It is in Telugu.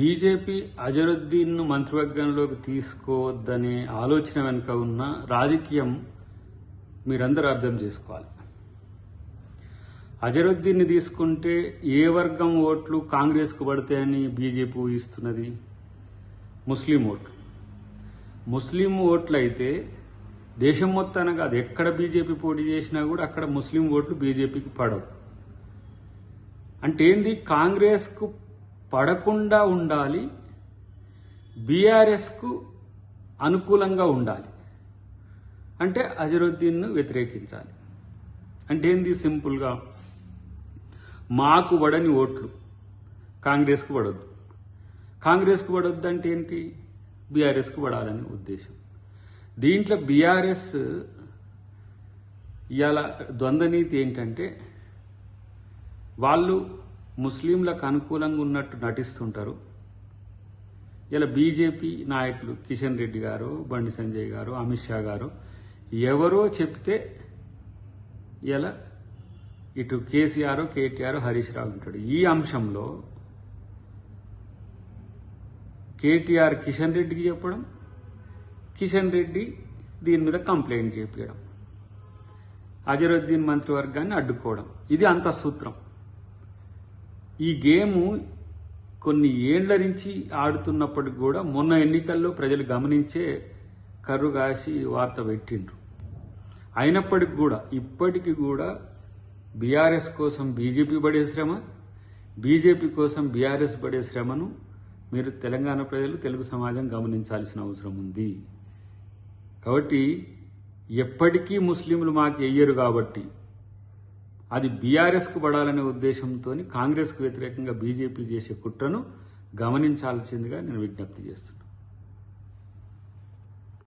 బీజేపీ అజరుద్దీన్ను మంత్రివర్గంలోకి తీసుకోవద్దనే ఆలోచన వెనుక ఉన్న రాజకీయం మీరందరూ అర్థం చేసుకోవాలి. అజరుద్దీన్ని తీసుకుంటే ఏ వర్గం ఓట్లు కాంగ్రెస్కు పడతాయని బీజేపీ ఊహిస్తున్నది? ముస్లిం ఓట్లు. ముస్లిం ఓట్లు అయితే దేశం మొత్తానికి అది ఎక్కడ బీజేపీ పోటీ చేసినా కూడా అక్కడ ముస్లిం ఓట్లు బీజేపీకి పడవు. అంటే ఏంది కాంగ్రెస్కు పడకుండా ఉండాలి బీఆర్ఎస్కు అనుకూలంగా ఉండాలి. అంటే అజరుద్దీన్ను వ్యతిరేకించాలి. అంటే ఏంది సింపుల్గా? మాకు పడని ఓట్లు కాంగ్రెస్కు పడొద్దు. కాంగ్రెస్కు పడొద్దు అంటే ఏంటి? బీఆర్ఎస్కు పడాలని ఉద్దేశం. దీంట్లో బీఆర్ఎస్ ఇవాళ ద్వంద్వనీతి ఏంటంటే వాళ్ళు ముస్లింలకు అనుకూలంగా ఉన్నట్టు నటిస్తుంటారు. ఇలా బీజేపీ నాయకులు కిషన్ రెడ్డి గారు బండి సంజయ్ గారు అమిత్ షా గారు ఎవరో చెప్తే ఇలా ఇటు కేసీఆర్ కేటీఆర్ హరీష్ రావు ఉంటాడు. ఈ అంశంలో కేటీఆర్ కిషన్ రెడ్డికి చెప్పడం కిషన్ రెడ్డి దీని మీద కంప్లైంట్ చేపించడం అజరుద్దీన్ మంత్రివర్గాన్ని అడ్డుకోవడం. ఇది అంత సూత్రం. ఈ గేము కొన్ని ఏండ్ల నుంచి ఆడుతున్నప్పటికి కూడా మొన్న ఎన్నికల్లో ప్రజలు గమనించే కర్రు కాసి వార్త పెట్టిండ్రు. అయినప్పటికి కూడా ఇప్పటికి కూడా బీఆర్ఎస్ కోసం బీజేపీ పడే శ్రమ బీజేపీ కోసం బీఆర్ఎస్ పడే శ్రమను మీరు తెలంగాణ ప్రజలు తెలుగు సమాజం గమనించాల్సిన అవసరం ఉంది. కాబట్టి ఎప్పటికీ ముస్లింలు మాకు వెయ్యరు కాబట్టి అది బీఆర్ఎస్కు పడాలనే ఉద్దేశంతో కాంగ్రెస్కు వ్యతిరేకంగా బీజేపీ చేసే కుట్రను గమనించాల్సిందిగా నేను విజ్ఞప్తి చేస్తున్నాను.